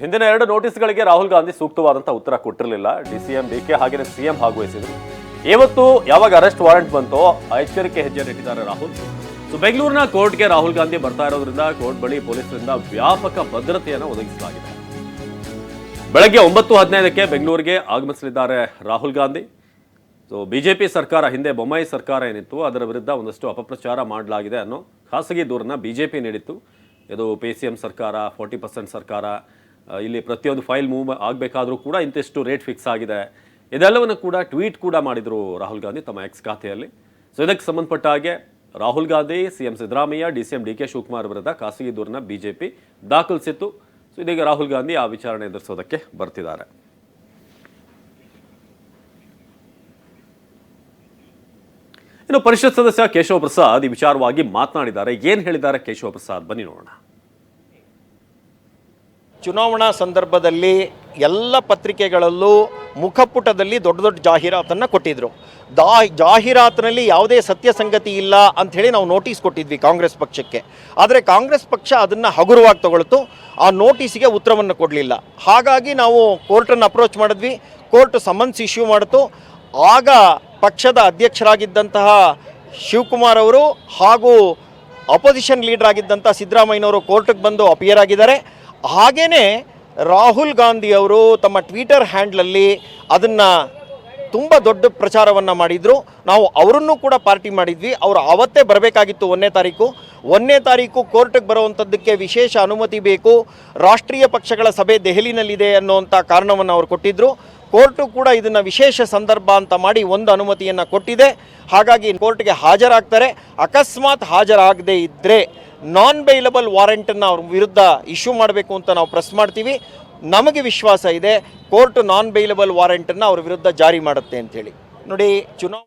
ಹಿಂದಿನ ಎರಡು ನೋಟಿಸ್ಗಳಿಗೆ ರಾಹುಲ್ ಗಾಂಧಿ ಸೂಕ್ತವಾದಂಥ ಉತ್ತರ ಕೊಟ್ಟಿರಲಿಲ್ಲ. D C M D K ಹಾಗೆಯೇ ಸಿ ಇವತ್ತು ಯಾವಾಗ ಅರೆಸ್ಟ್ ವಾರೆಂಟ್ ಬಂತೋ ಎಚ್ಚರಿಕೆ ಹೆಜ್ಜೆ ಇಟ್ಟಿದ್ದಾರೆ ರಾಹುಲ್. ಸೊ, ಬೆಂಗಳೂರಿನ ಕೋರ್ಟ್ಗೆ ರಾಹುಲ್ ಗಾಂಧಿ ಬರ್ತಾ ಇರೋದ್ರಿಂದ ಕೋರ್ಟ್ ಬಳಿ ಪೊಲೀಸರಿಂದ ವ್ಯಾಪಕ ಭದ್ರತೆಯನ್ನು ಒದಗಿಸಲಾಗಿದೆ. ಬೆಳಗ್ಗೆ ಒಂಬತ್ತು ಹದಿನೈದಕ್ಕೆ ಬೆಂಗಳೂರಿಗೆ ಆಗಮಿಸಲಿದ್ದಾರೆ ರಾಹುಲ್ ಗಾಂಧಿ. ಸೊ, ಬಿಜೆಪಿ ಸರ್ಕಾರ ಹಿಂದೆ ಬೊಮ್ಮಾಯಿ ಸರ್ಕಾರ ಏನಿತ್ತು, ಅದರ ವಿರುದ್ಧ ಒಂದಷ್ಟು ಅಪಪ್ರಚಾರ ಮಾಡಲಾಗಿದೆ ಅನ್ನೋ ಖಾಸಗಿ ದೂರನ್ನ ಬಿಜೆಪಿ ನೀಡಿತ್ತು. ಇದು ಪಿ ಸಿ ಎಂ ಸರ್ಕಾರ, ಫೋರ್ಟಿ ಪರ್ಸೆಂಟ್ ಸರ್ಕಾರ ಇಲ್ಲಿ ಪ್ರತಿಯೊಂದು ಫೈಲ್ ಮೂವ್ ಆಗಬೇಕಾದರೂ ಕೂಡ ಇಂತಿಷ್ಟು ರೇಟ್ ಫಿಕ್ಸ್ ಆಗಿದೆ. ಇದೆಲ್ಲವನ್ನು ಕೂಡ ಟ್ವೀಟ್ ಕೂಡ ಮಾಡಿದರು ರಾಹುಲ್ ಗಾಂಧಿ ತಮ್ಮ ಎಕ್ಸ್ ಖಾತೆಯಲ್ಲಿ. ಸೊ ಇದಕ್ಕೆ ಸಂಬಂಧಪಟ್ಟ ಹಾಗೆ Rahul Gandhi C M Siddaramaiah, D C M D K Shivakumar ವಿರುದ್ಧ ಖಾಸಗಿ ದೂರನ್ನ ಬಿಜೆಪಿ ದಾಖಲಿಸಿತ್ತು. ಸೊ ಇದೀಗ ರಾಹುಲ್ ಗಾಂಧಿ ಆ ವಿಚಾರಣೆ ಎದುರಿಸೋದಕ್ಕೆ ಬರ್ತಿದ್ದಾರೆ. ಇನ್ನು ಪರಿಷತ್ ಸದಸ್ಯ ಕೇಶವ ಪ್ರಸಾದ್ ಈ ವಿಚಾರವಾಗಿ ಮಾತನಾಡಿದ್ದಾರೆ. ಏನು ಹೇಳಿದ್ದಾರೆ ಕೇಶವ ಪ್ರಸಾದ್ ಬನ್ನಿ ನೋಡೋಣ. ಚುನಾವಣಾ ಸಂದರ್ಭದಲ್ಲಿ ಎಲ್ಲ ಪತ್ರಿಕೆಗಳಲ್ಲೂ ಮುಖಪುಟದಲ್ಲಿ ದೊಡ್ಡ ದೊಡ್ಡ ಜಾಹೀರಾತನ್ನು ಕೊಟ್ಟಿದ್ದರು ದಾ, ಜಾಹೀರಾತಿನಲ್ಲಿ ಯಾವುದೇ ಸತ್ಯ ಸಂಗತಿ ಇಲ್ಲ ಅಂಥೇಳಿ ನಾವು ನೋಟಿಸ್ ಕೊಟ್ಟಿದ್ವಿ ಕಾಂಗ್ರೆಸ್ ಪಕ್ಷಕ್ಕೆ. ಆದರೆ ಕಾಂಗ್ರೆಸ್ ಪಕ್ಷ ಅದನ್ನು ಹಗುರವಾಗಿ ತಗೊಳ್ತು, ಆ ನೋಟಿಸಿಗೆ ಉತ್ತರವನ್ನು ಕೊಡಲಿಲ್ಲ. ಹಾಗಾಗಿ ನಾವು ಕೋರ್ಟನ್ನು ಅಪ್ರೋಚ್ ಮಾಡಿದ್ವಿ, ಕೋರ್ಟ್ ಸಮನ್ಸ್ ಇಶ್ಯೂ ಮಾಡಿತು. ಆಗ ಪಕ್ಷದ ಅಧ್ಯಕ್ಷರಾಗಿದ್ದಂತಹ ಶಿವಕುಮಾರ್ ಅವರು ಹಾಗೂ ಅಪೋಸಿಷನ್ ಲೀಡರ್ ಆಗಿದ್ದಂಥ ಸಿದ್ದರಾಮಯ್ಯನವರು ಕೋರ್ಟಿಗೆ ಬಂದು ಅಪಿಯರ್ ಆಗಿದ್ದಾರೆ. ಹಾಗೇನೆ ರಾಹುಲ್ ಗಾಂಧಿ ಅವರು ತಮ್ಮ ಟ್ವಿಟರ್ ಹ್ಯಾಂಡ್ಲಲ್ಲಿ ಅದನ್ನು ತುಂಬ ದೊಡ್ಡ ಪ್ರಚಾರವನ್ನು ಮಾಡಿದರು. ನಾವು ಅವರನ್ನು ಕೂಡ ಪಾರ್ಟಿ ಮಾಡಿದ್ವಿ. ಅವರು ಆವತ್ತೇ ಬರಬೇಕಾಗಿತ್ತು ಒಂದನೇ ತಾರೀಕು. ಒಂದನೇ ತಾರೀಕು ಕೋರ್ಟ್ಗೆ ಬರುವಂಥದ್ದಕ್ಕೆ ವಿಶೇಷ ಅನುಮತಿ ಬೇಕು. ರಾಷ್ಟ್ರೀಯ ಪಕ್ಷಗಳ ಸಭೆ ದೆಹಲಿನಲ್ಲಿದೆ ಅನ್ನುವಂಥ ಕಾರಣವನ್ನು ಅವರು ಕೊಟ್ಟಿದ್ದರು ಕೋರ್ಟು ಕೂಡ ಇದನ್ನು ವಿಶೇಷ ಸಂದರ್ಭ ಅಂತ ಮಾಡಿ ಒಂದು ಅನುಮತಿಯನ್ನು ಕೊಟ್ಟಿದೆ. ಹಾಗಾಗಿ ಕೋರ್ಟ್ಗೆ ಹಾಜರಾಗ್ತಾರೆ. ಅಕಸ್ಮಾತ್ ಹಾಜರಾಗದೇ ಇದ್ದರೆ ನಾನ್ ಬೈಲಬಲ್ ವಾರೆಂಟನ್ನು ಅವ್ರ ವಿರುದ್ಧ ಇಶ್ಯೂ ಮಾಡಬೇಕು ಅಂತ ನಾವು ಪ್ರೆಸ್ ಮಾಡ್ತೀವಿ. ನಮಗೆ ವಿಶ್ವಾಸ ಇದೆ ಕೋರ್ಟ್ ನಾನ್ ಬೈಲಬಲ್ ವಾರೆಂಟನ್ನು ಅವ್ರ ವಿರುದ್ಧ ಜಾರಿ ಮಾಡುತ್ತೆ ಅಂತೇಳಿ ನೋಡಿ, ಚುನಾವ್